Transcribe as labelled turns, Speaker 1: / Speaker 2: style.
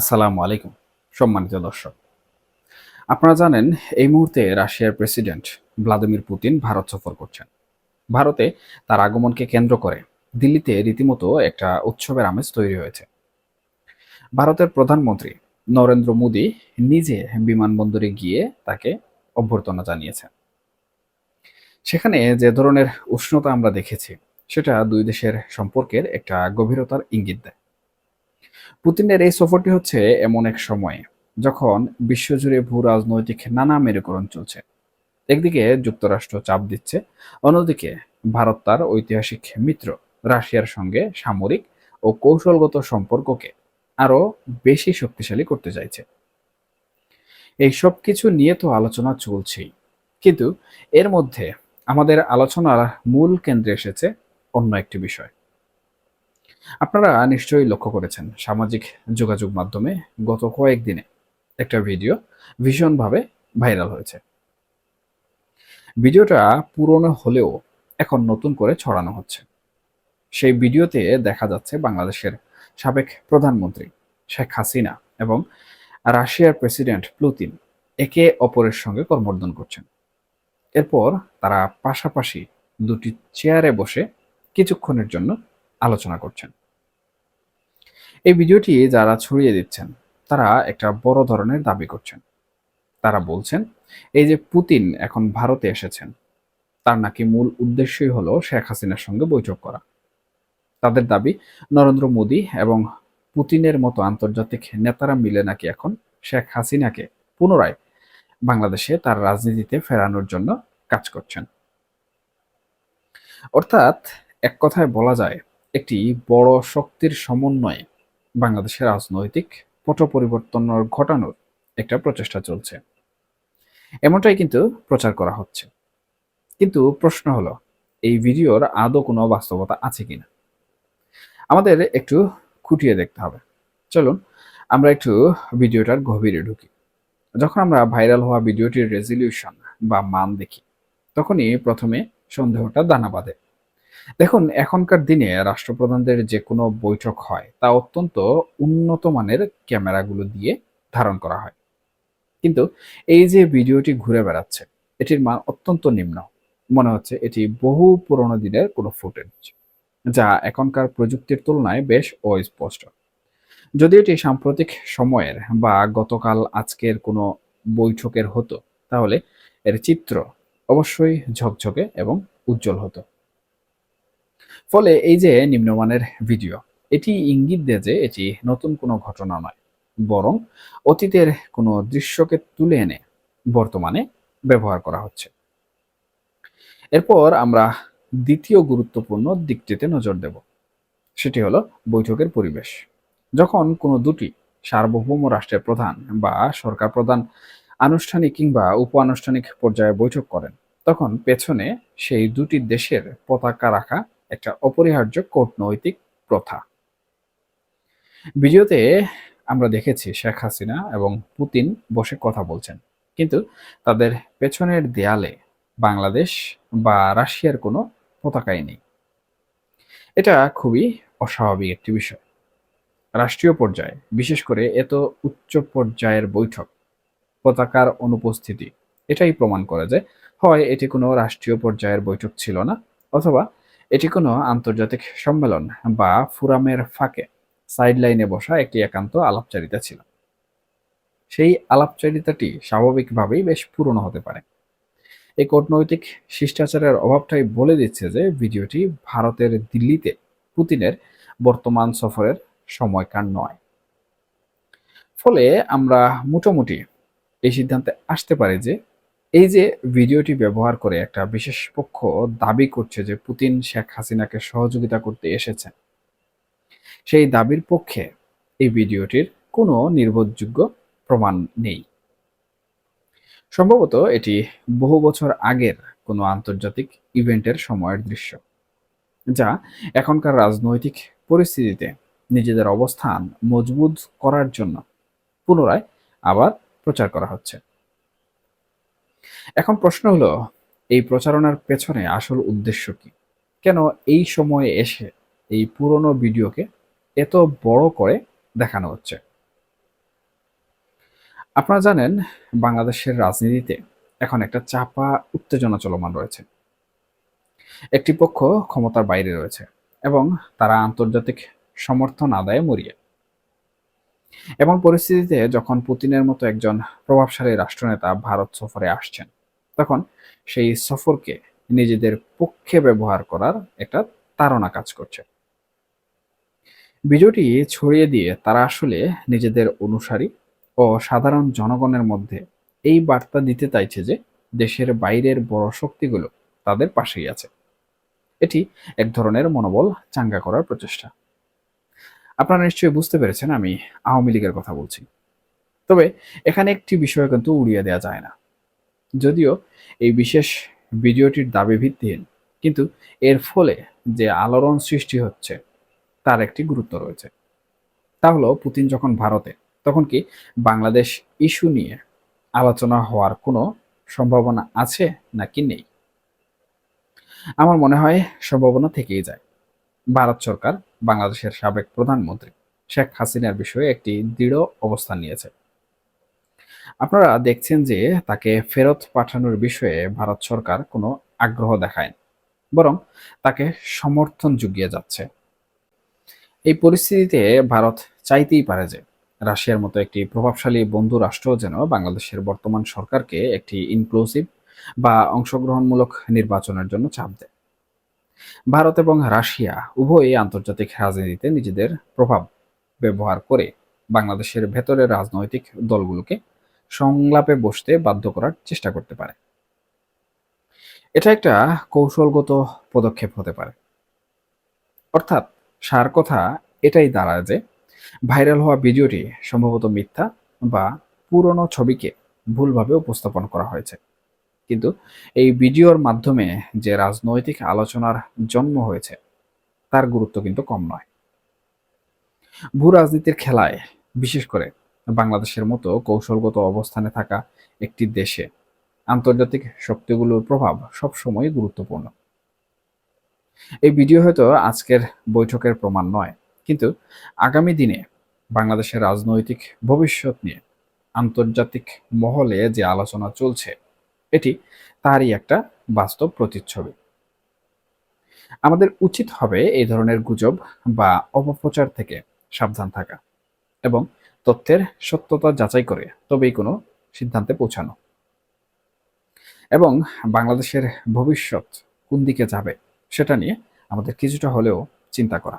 Speaker 1: আসসালামু আলাইকুম, সম্মানিত দর্শক। আপনারা জানেন, এই মুহূর্তে রাশিয়ার প্রেসিডেন্ট ভ্লাদিমির পুতিন ভারত সফর করছেন। ভারতে তার আগমনকে কেন্দ্র করে দিল্লিতে রীতিমতো একটা উৎসবের আমেজ তৈরি হয়েছে। ভারতের প্রধানমন্ত্রী নরেন্দ্র মোদী নিজে বিমানবন্দরে গিয়ে তাকে অভ্যর্থনা জানিয়েছেন। সেখানে যে ধরনের উষ্ণতা আমরা দেখেছি, সেটা দুই দেশের সম্পর্কের একটা গভীরতার ইঙ্গিত দেয়। পুতিনের এই সফরটি হচ্ছে এমন এক সময়ে যখন বিশ্বজুড়ে ভূ রাজনৈতিক নানা মেরুকরণ চলছে। একদিকে যুক্তরাষ্ট্র চাপ দিচ্ছে, অন্যদিকে ভারত তার ঐতিহাসিক মিত্র, রাশিয়ার সঙ্গে সামরিক ও কৌশলগত সম্পর্ককে আরও বেশি শক্তিশালী করতে চাইছে। এই সব কিছু নিয়ে তো আলোচনা চলছেই, কিন্তু এর মধ্যে আমাদের আলোচনার মূল কেন্দ্রে এসেছে অন্য একটি বিষয়। আপনারা নিশ্চয়ই লক্ষ্য করেছেন সামাজিক যোগাযোগ মাধ্যমে গত কয়েকদিনে একটা ভিডিও ভীষণভাবে ভাইরাল হয়েছে। ভিডিওটা পুরনো হলেও এখন নতুন করে ছড়ানো হচ্ছে। সেই ভিডিওতে দেখা যাচ্ছে বাংলাদেশের সাবেক প্রধানমন্ত্রী শেখ হাসিনা এবং রাশিয়ার প্রেসিডেন্ট প্লুতিন একে অপরের সঙ্গে কর্মর্দন করছেন। এরপর তারা পাশাপাশি দুটি চেয়ারে বসে কিছুক্ষণের জন্য আলোচনা করছেন। এই ভিডিওটি যারা ছড়িয়ে দিচ্ছেন, তারা একটা বড় ধরনের দাবি করছেন। তারা বলছেন, এই যে পুতিন এখন ভারতে এসেছেন, তার নাকি মূল উদ্দেশ্যই হলো শেখ হাসিনার সঙ্গে বৈঠক করা। তাদের দাবি, নরেন্দ্র মোদী এবং পুতিনের মতো আন্তর্জাতিক নেতারা মিলে নাকি এখন শেখ হাসিনাকে পুনরায় বাংলাদেশে তার রাজনীতিতে ফেরানোর জন্য কাজ করছেন। অর্থাৎ এক কথায় বলা যায় একটি বড় শক্তির সমন্বয়ে বাংলাদেশের রাজনৈতিক পট পরিবর্তন ঘটানোর একটা প্রচেষ্টা চলছে। এমনটাই কিন্তু প্রচার করা হচ্ছে। কিন্তু প্রশ্ন হলো, এই ভিডিওর আদৌ কোনো বাস্তবতা আছে কিনা? আমাদের একটু খুঁটিয়ে দেখতে হবে। চলুন, আমরা একটু ভিডিওটার গভীরে ঢুকি। যখন আমরা ভাইরাল হওয়া ভিডিওটির রেজলিউশন বা মান দেখি, তখনই প্রথমে সন্দেহটা দানা বাঁধে। দেখুন, এখনকার দিনে রাষ্ট্রপ্রধানদের যে কোনো বৈঠক হয়, তা অত্যন্ত উন্নত মানের ক্যামেরাগুলো দিয়ে ধারণ করা হয়। কিন্তু এই যে ভিডিওটি ঘুরে বেড়াচ্ছে, এটির মান অত্যন্ত নিম্ন। মনে হচ্ছে এটি বহু পুরনো দিনের কোনো ফুটেজ, যা এখনকার প্রযুক্তির তুলনায় বেশ অস্পষ্ট। যদি এটি সাম্প্রতিক সময়ের বা গতকাল আজকের কোনো বৈঠকের হতো, তাহলে এর চিত্র অবশ্যই ঝকঝকে এবং উজ্জ্বল হতো। ফলে এই যে নিম্নমানের ভিডিও, এটি ইঙ্গিত দেয় যে এটি নতুন কোনো ঘটনা নয়, বরং অতীতের কোনো দৃশ্যকে তুলে এনে বর্তমানে ব্যবহার করা হচ্ছে। এরপর আমরা দ্বিতীয় গুরুত্বপূর্ণ দিকটিতে নজর দেব। সেটি হলো বৈঠকের পরিবেশ। যখন কোনো দুটি সার্বভৌম রাষ্ট্রের প্রধান বা সরকার প্রধান আনুষ্ঠানিক কিংবা উপ আনুষ্ঠানিক পর্যায়ে বৈঠক করেন, তখন পেছনে সেই দুটি দেশের পতাকা রাখা একটা অপরিহার্য কূটনৈতিক প্রথা। ভিডিওতে আমরা দেখেছি শেখ হাসিনা এবং পুতিন বসে কথা বলছেন, কিন্তু তাদের পেছনের দেয়ালে বাংলাদেশ বা রাশিয়ার কোনো পতাকাই নেই। এটা খুবই অস্বাভাবিক একটি বিষয়। রাষ্ট্রীয় পর্যায়ে, বিশেষ করে এত উচ্চ পর্যায়ের বৈঠক, পতাকার অনুপস্থিতি, এটাই প্রমাণ করে যে হয়, এটি কোনো রাষ্ট্রীয় পর্যায়ের বৈঠক ছিল না, অথবা এটি কোনো আন্তর্জাতিক সম্মেলন বা ফুরামের ফাঁকে সাইডলাইনে বসা একটি একান্ত আলাপচারিতা ছিল। সেই আলাপচারিতাটি স্বাভাবিকভাবেই বেশ পুরনো হতে পারে। এই কূটনৈতিক শিষ্টাচারের অভাবটাই বলে দিচ্ছে যে ভিডিওটি ভারতের দিল্লিতে পুতিনের বর্তমান সফরের সময়কার নয়। ফলে আমরা মোটামুটি এই সিদ্ধান্তে আসতে পারি যে এই যে ভিডিওটি ব্যবহার করে একটা বিশেষ পক্ষ দাবি করছে যে পুতিন শেখ হাসিনাকে সহযোগিতা করতে এসেছেন। সেই দাবির পক্ষে এই ভিডিওটির কোনো নির্ভরযোগ্য প্রমাণ নেই। সম্ভবত এটি বহু বছর আগের কোনো আন্তর্জাতিক ইভেন্টের সময়ের দৃশ্য, যা এখনকার রাজনৈতিক পরিস্থিতিতে নিজেদের অবস্থান মজবুত করার জন্য পুনরায় আবার প্রচার করা হচ্ছে। এখন প্রশ্ন হলো, এই প্রচারণার পেছনে আসল উদ্দেশ্য কি? কেন এই সময়ে এসে এই পুরনো ভিডিওকে এত বড় করে দেখানো হচ্ছে? আপনারা জানেন, বাংলাদেশের রাজনীতিতে এখন একটা চাপা, উত্তেজনা চলমান রয়েছে। একটি পক্ষ ক্ষমতার বাইরে রয়েছে এবং তারা আন্তর্জাতিক সমর্থন আদায়ে মরিয়া। এমন পরিস্থিতিতে যখন পুতিনের মতো একজন প্রভাবশালী রাষ্ট্রনেতা ভারত সফরে আসছেন, তখন সেই সফরকে নিজেদের পক্ষে ব্যবহার করার একটা তাড়না কাজ করছে। ভিডিওটি ছড়িয়ে দিয়ে তারা আসলে নিজেদের অনুসারী ও সাধারণ জনগণের মধ্যে এই বার্তা দিতে চাইছে যে দেশের বাইরের বড় শক্তিগুলো তাদের পাশেই আছে। এটি এক ধরনের মনোবল চাঙ্গা করার প্রচেষ্টা। আপনারা নিশ্চয়ই বুঝতে পেরেছেন, আমি আওয়ামী লীগের কথা বলছি। তবে এখানে একটি বিষয় কিন্তু উড়িয়ে দেওয়া যায় না। যদিও এই বিশেষ ভিডিওটির দাবি ভিত্তিহীন, কিন্তু এর ফলে যে আলোড়ন সৃষ্টি হচ্ছে, তার একটি গুরুত্ব রয়েছে। তা হলো, পুতিন যখন ভারতে, তখন কি বাংলাদেশ ইস্যু নিয়ে আলোচনা হওয়ার কোনো সম্ভাবনা আছে নাকি নেই? আমার মনে হয় সম্ভাবনা থেকেই যায়। ভারত সরকার বাংলাদেশের সাবেক প্রধানমন্ত্রী শেখ হাসিনার বিষয়ে একটি দৃঢ় অবস্থান নিয়েছে। আপনারা দেখছেন যে তাকে ফেরত পাঠানোর বিষয়ে ভারত সরকার কোনো আগ্রহ দেখায় বরং তাকে সমর্থন জুগিয়ে যাচ্ছে। এই পরিস্থিতিতে ভারত চাইতেই পারে যে রাশিয়ার মতো একটি প্রভাবশালী বন্ধু রাষ্ট্র যেন বাংলাদেশের বর্তমান সরকারকে একটি ইনক্লুসিভ বা অংশগ্রহণমূলক নির্বাচনের জন্য চাপ দেয়। ভারত এবং রাশিয়া উভয়ই আন্তর্জাতিক রাজনীতিতে নিজেদের প্রভাব ব্যবহার করে বাংলাদেশের ভেতরের রাজনৈতিক দলগুলোকে সংলাপে বসতে বাধ্য করার চেষ্টা করতে পারে। এটা একটা কৌশলগত পদক্ষেপ হতে পারে। অর্থাৎ সার কথা এটাই দাঁড়ায় যে ভাইরাল হওয়া ভিডিওটি সম্ভবত মিথ্যা বা পুরনো ছবিকে ভুলভাবে উপস্থাপন করা হয়েছে। কিন্তু এই ভিডিওর মাধ্যমে যে রাজনৈতিক আলোচনার জন্ম হয়েছে, তার গুরুত্ব কিন্তু কম নয়। ভূ রাজনীতির খেলায়, বিশেষ করে বাংলাদেশের মতো কৌশলগত অবস্থানে থাকা একটি দেশে আন্তর্জাতিক শক্তিগুলোর প্রভাব সবসময় গুরুত্বপূর্ণ। এই ভিডিও হয়তো আজকের বৈঠকের প্রমাণ নয়, কিন্তু আগামী দিনে বাংলাদেশের রাজনৈতিক ভবিষ্যৎ নিয়ে আন্তর্জাতিক মহলে যে আলোচনা চলছে এটি তারই একটা বাস্তব প্রতিচ্ছবি। আমাদের উচিত হবে এই ধরনের গুজব বা অপপ্রচার থেকে সাবধান থাকা এবং তথ্যের সত্যতা যাচাই করে তবেই কোনো সিদ্ধান্তে পৌঁছানো। এবং বাংলাদেশের ভবিষ্যৎ কোন দিকে যাবে সেটা নিয়ে আমাদের কিছুটা হলেও চিন্তা করা।